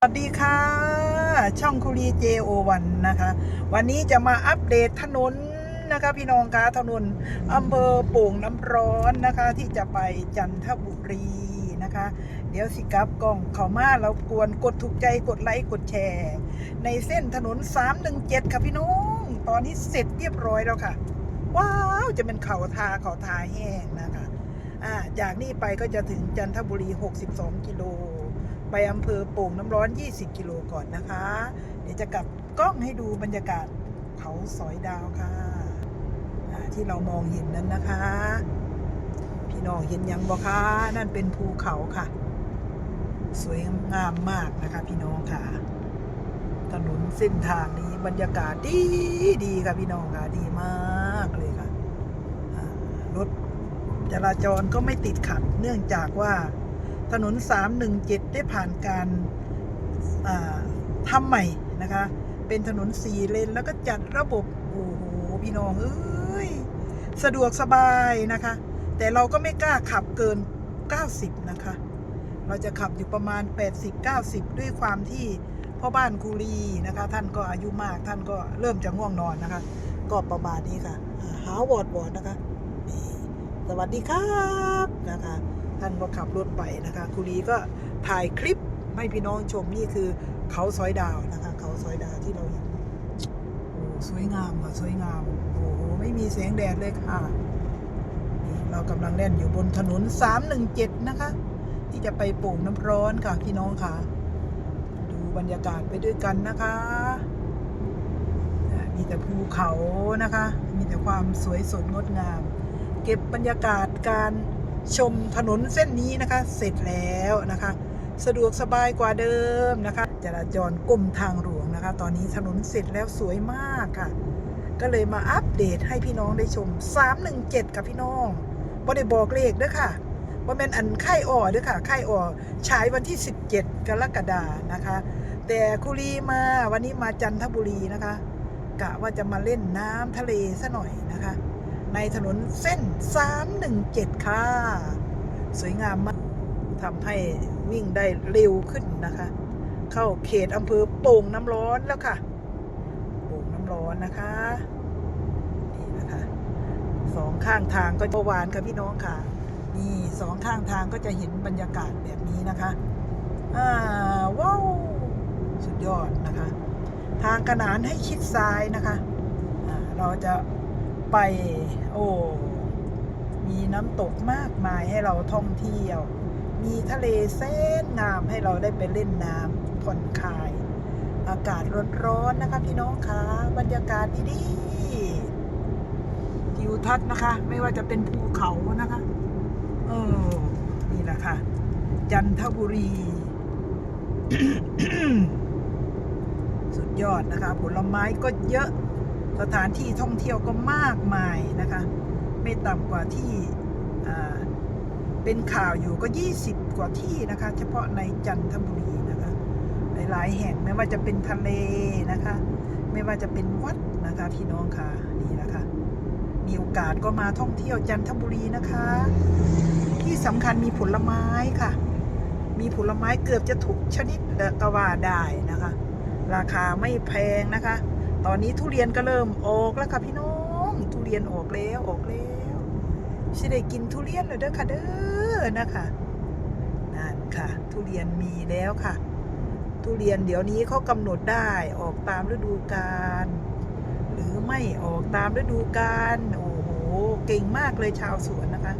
สวัสดีค่ะ ช่องคุรี JO1 นะคะ วันนี้จะมาอัปเดตถนนนะคะ พี่น้องคะถนนอำเภอโป่งน้ำร้อนนะคะ ที่จะไปจันทบุรีนะคะ เดี๋ยวสิกับกล้องเขามาเรากวนกดถูกใจกดไลค์กดแชร์ ในเส้นถนน 317 ค่ะพี่น้อง ตอนนี้เสร็จเรียบร้อยแล้วค่ะ ว้าว จะเป็นเขาทาเขาทาแห้งนะคะอ่าจากนี้ไปก็จะถึงจันทบุรี 62 กิโล ไปอำเภอโป่งน้ำร้อน 20 กิโลก่อนนะคะ เดี๋ยวจะกลับกล้องให้ดูบรรยากาศเขาสอยดาวค่ะที่เรามองเห็นนั้นนะคะ พี่น้องเห็นยังบ่คะนั่นเป็นภูเขาค่ะ สวยงามมากนะคะพี่น้องค่ะ ถนนเส้นทางนี้บรรยากาศดีดีค่ะพี่น้องค่ะดีมากเลยค่ะรถจราจรก็ไม่ติดขัดเนื่องจากว่า ถนน 317 ได้ผ่านการทำใหม่นะคะ เป็นถนนสี่เลนแล้วก็จัดระบบ โอ้โห พี่น้อง เอ้ย สะดวกสบายนะคะ แต่เราก็ไม่กล้าขับเกิน 90 นะคะ เราจะขับอยู่ประมาณ 80-90 ด้วยความที่พ่อบ้านคูรีนะคะ ท่านก็อายุมากท่านก็เริ่มจะง่วงนอนนะคะ ก็ประมาณนี้ค่ะหาวอดวอดนะคะ สวัสดีครับนะคะ ท่านก็ขับรถไปนะคะคุรีก็ถ่ายคลิปให้พี่น้องชมนี่คือเขาซอยดาวนะคะ เขาซอยดาวที่เราเห็นโอ้สวยงามค่ะสวยงามโอ้โหไม่มีแสงแดดเลยค่ะนี่เรากำลังเล่นอยู่บนถนน 317 นะคะ ที่จะไปโป่งน้ำร้อนค่ะพี่น้องค่ะ ดูบรรยากาศไปด้วยกันนะคะมีแต่ภูเขานะคะ มีแต่ความสวยสดงดงาม เก็บบรรยากาศการ ชมถนนเส้นนี้นะคะ เสร็จแล้วนะคะ สะดวกสบายกว่าเดิมนะคะจราจรกรมทางหลวงนะคะ ตอนนี้ถนนเสร็จแล้วสวยมากค่ะ ก็เลยมาอัปเดตให้พี่น้องได้ชม 317กับพี่น้องบ่ได้บอกเลขด้อค่ะว่าเป็นอันไข่อ่อด้อค่ะไข่อ่อฉายวันที่ 17 กรกฎานะคะ แต่คุรีมาวันนี้มาจันทบุรีนะคะกะว่าจะมาเล่นน้ำทะเลซะหน่อยนะคะ ในถนนเส้น 317 ค่ะ สวยงามมากทำให้วิ่งได้เร็วขึ้นนะคะ เข้าเขตอำเภอโป่งน้ำร้อนแล้วค่ะ โป่งน้ำร้อนนะคะนี่นะคะสองข้างทางก็จะหวานค่ะพี่น้องค่ะ นี่สองข้างทางก็จะเห็นบรรยากาศแบบนี้นะคะอ่าว้าวสุดยอดนะคะ ทางกระนานให้ชิดซ้ายนะคะ เราจะ ไป โอ้ มีน้ำตกมากมายให้เราท่องเที่ยว มีทะเลแสนงามให้เราได้ไปเล่นน้ำผ่อนคลาย อากาศร้อนๆนะคะพี่น้องคะบรรยากาศดีๆทิวทัศน์นะคะ ไม่ว่าจะเป็นภูเขานะคะเออนี่แหละค่ะ จันทบุรี สุดยอดนะคะ ผลไม้ก็เยอะ สถานที่ท่องเที่ยวก็มากมายนะคะ ไม่ต่ำกว่าที่เป็นข่าวอยู่ก็ 20 กว่าที่นะคะ เฉพาะในจันทบุรีนะคะ หลายๆแห่งไม่ว่าจะเป็นทะเลนะคะ ไม่ว่าจะเป็นวัดนะคะพี่น้องค่ะนี่นะคะ มีโอกาสก็มาท่องเที่ยวจันทบุรีนะคะ ที่สำคัญมีผลไม้ค่ะ มีผลไม้เกือบจะทุกชนิดลยก็ว่าได้นะคะ ราคาไม่แพงนะคะ ตอนนี้ทุเรียนก็เริ่มออกแล้วค่ะพี่น้อง ทุเรียนออกแล้วออกแล้วสิได้กินทุเรียนเลยเด้อค่ะเด้อนะคะนั่นค่ะ ทุเรียนมีแล้วค่ะ ทุเรียนเดี๋ยวนี้เขากำหนดได้ออกตามฤดูกาลหรือไม่ออกตามฤดูกาลโอ้โหเก่งมากเลยชาวสวนนะคะ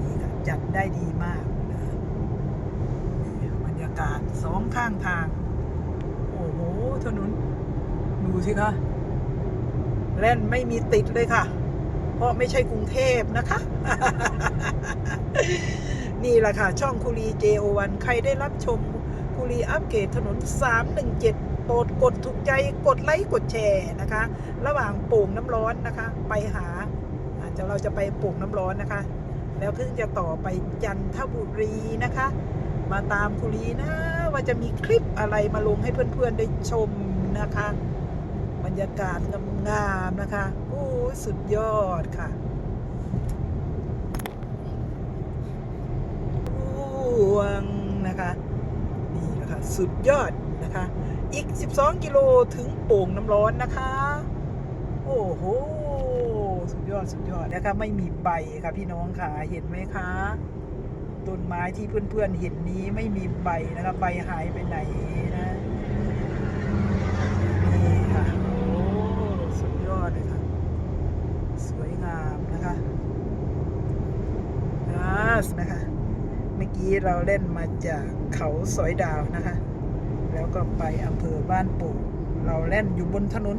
นี่ค่ะจัดได้ดีมากบรรยากาศสองข้างทาง โอ้โหถนน ดูสิคะแล่นไม่มีติดเลยค่ะ เพราะไม่ใช่กรุงเทพนะคะ นี่แหละค่ะ ช่องคุรี JO1 ใครได้รับชมคุรีอัปเกรดถนน 317 โปรดกดถูกใจกดไลค์กดแชร์นะคะ ระหว่างโป่งน้ำร้อนนะคะ ไปหาอาจจะเราจะไปโป่งน้ำร้อนนะคะ แล้วเพิ่งจะต่อไปจันทบุรีนะคะ มาตามคุรีนะว่าจะมีคลิปอะไรมาลงให้เพื่อนๆได้ชมนะคะ บรรยากาศงามๆนะคะ โอ้ยสุดยอดค่ะห่วงนะคะ นี่แหละคะสุดยอดนะคะ อีก 12 กิโลถึงโป่งน้ำร้อนนะคะ โอ้โห สุดยอดสุดยอดนะคะไม่มีใบค่ะพี่น้องค่ะเห็นไหมคะต้นไม้ที่เพื่อนๆเห็นนี้ไม่มีใบนะคะใบหายไปไหนนะนี่ค่ะ โอ้สุดยอดเลยค่ะ สวยงามนะคะอ่านะคะ เมื่อ กี้เราเล่นมาจากเขาสอยดาวนะคะ แล้วก็ไปอำเภอบ้านโป่เราเล่นอยู่บนถนน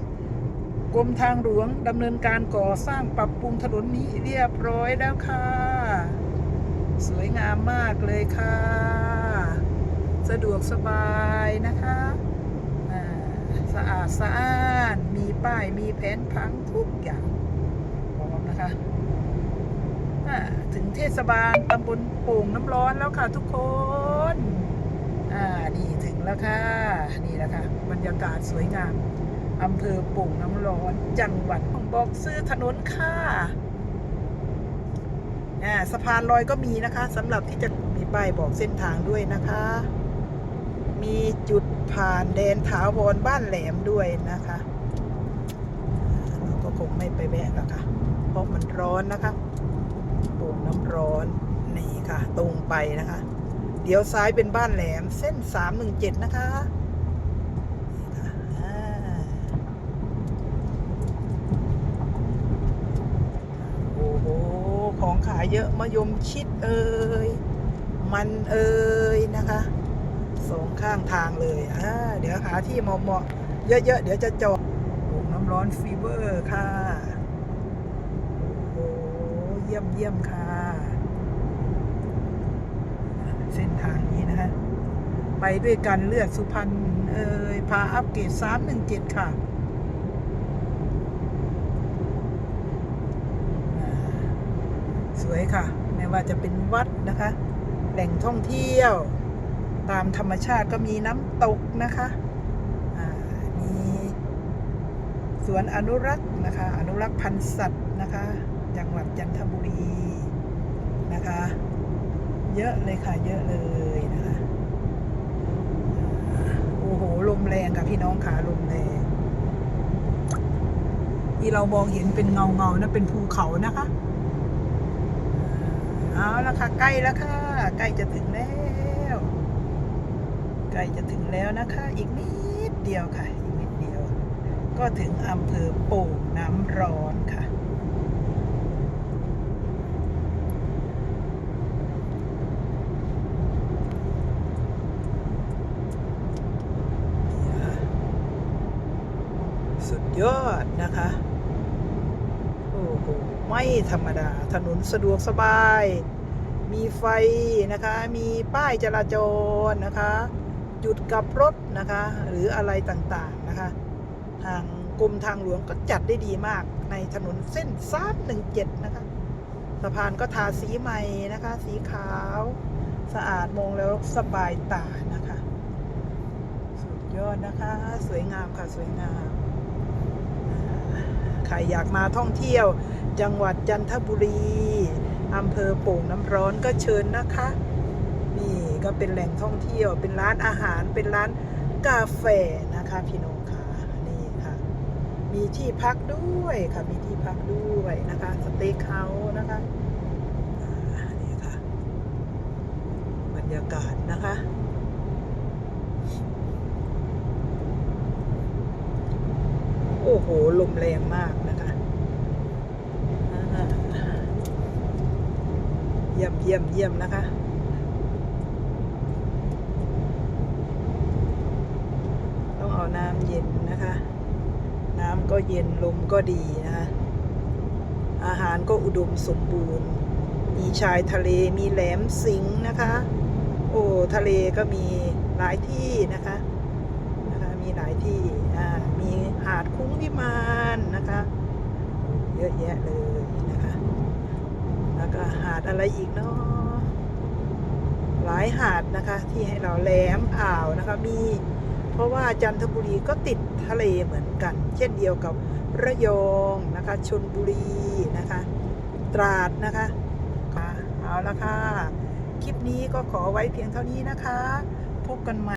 317 กรมทางหลวงดำเนินการก่อสร้างปรับปรุงถนนนี้เรียบร้อยแล้วค่ะ สวยงามมากเลยค่ะ สะดวกสบายนะคะสะอาดสะอ้าน มีป้าย มีแผนพังทุกอย่างพร้อมนะคะ ถึงเทศบาลตำบลโป่งน้ำร้อนแล้วค่ะทุกคน อ่า นี่ถึงแล้วค่ะ นี่แหละค่ะ บรรยากาศสวยงามอำเภอโป่งน้ำร้อน จังหวัดบอกซื้อถนนค่ะอ่าสะพานลอยก็มีนะคะสำหรับที่จะมีป้ายบอกเส้นทางด้วยนะคะ มีจุดผ่านแดนถาวรบ้านแหลมด้วยนะคะเราก็คงไม่ไปแวะแล้วค่ะ เพราะมันร้อนนะคะ ป่งน้ำร้อนนี่ค่ะ ตรงไปนะคะ เดี๋ยวซ้ายเป็นบ้านแหลมเส้น 317 นะคะนี่ค่ะอ่าโอ้โหของขายเยอะมะยมชิดเอ่ยมันเอ่ยนะคะสองข้างทางเลยอ่าเดี๋ยวหาที่เหมาะๆเยอะๆ เดี๋ยวจะจอดโป่งน้ำร้อนฟีเวอร์ค่ะ เยี่ยมเยี่ยมๆค่ะ เส้นทางนี้นะคะไปด้วยกันเลือดสุพรรณเอ่ยพาอัปเกรดสามหนึ่งเจ็ดค่ะสวยค่ะ ไม่ว่าจะเป็นวัดนะคะ แหล่งท่องเที่ยว ตามธรรมชาติก็มีน้ำตกนะคะมีสวนอนุรักษ์นะคะ อนุรักษ์พันธุ์สัตว์นะคะ จังหวัดจันทบุรีนะคะ เยอะเลยค่ะเยอะเลยนะคะโอ้โหลมแรงค่ะพี่น้องค่ะลมแรงที่เรามองเห็นเป็นเงาเงานะเป็นภูเขานะคะเอาละค่ะใกล้แล้วค่ะใกล้จะถึงแล้วใกล้จะถึงแล้วนะคะ อีกนิดเดียวค่ะ อีกนิดเดียว ก็ถึงอำเภอโป่งน้ำร้อนค่ะ สุดยอดนะคะ โอ้โห ไม่ธรรมดา ถนนสะดวกสบาย มีไฟนะคะ มีป้ายจราจรนะคะ จุดกลับรถนะคะ หรืออะไรต่างๆนะคะ ทางกรมทางหลวงก็จัดได้ดีมากในถนนเส้น317 นะคะ สะพานก็ทาสีใหม่นะคะ สีขาว สะอาดมองแล้วสบายตานะคะ สุดยอดนะคะ สวยงามค่ะ สวยงาม ใครอยากมาท่องเที่ยว จังหวัดจันทบุรีอำเภอโป่งน้ำร้อนก็เชิญนะคะ นี่ก็เป็นแหล่งท่องเที่ยว เป็นร้านอาหารเป็นร้านกาแฟนะคะพี่น้องค่ะนี่ค่ะ มีที่พักด้วยค่ะมีที่พักด้วยนะคะสเต็กเฮาส์นะคะนี่ค่ะ บรรยากาศนะคะ โอ้โห ลมแรงมากนะคะเยี่ยมเยี่ยมเยี่ยมนะคะ ต้องเอาน้ำเย็นนะคะ น้ำก็เย็นลมก็ดีนะคะ อาหารก็อุดมสมบูรณ์ มีชายทะเลมีแหลมสิงห์นะคะ โอ้ทะเลก็มีหลายที่นะคะนะคะ มีหลายที่อ่ามี หาดคุ้งวิมานนะคะ เยอะแยะเลยนะคะ แล้วก็หาดอะไรอีกเนาะหลายหาดนะคะ ที่ให้เราแหลมอ่าวนะคะมีเพราะว่าจันทบุรีก็ติดทะเลเหมือนกัน เช่นเดียวกับระยองนะคะชนบุรีนะคะ ตราดนะคะเอาละค่ะ คลิปนี้ก็ขอไว้เพียงเท่านี้นะคะ พบกันใหม่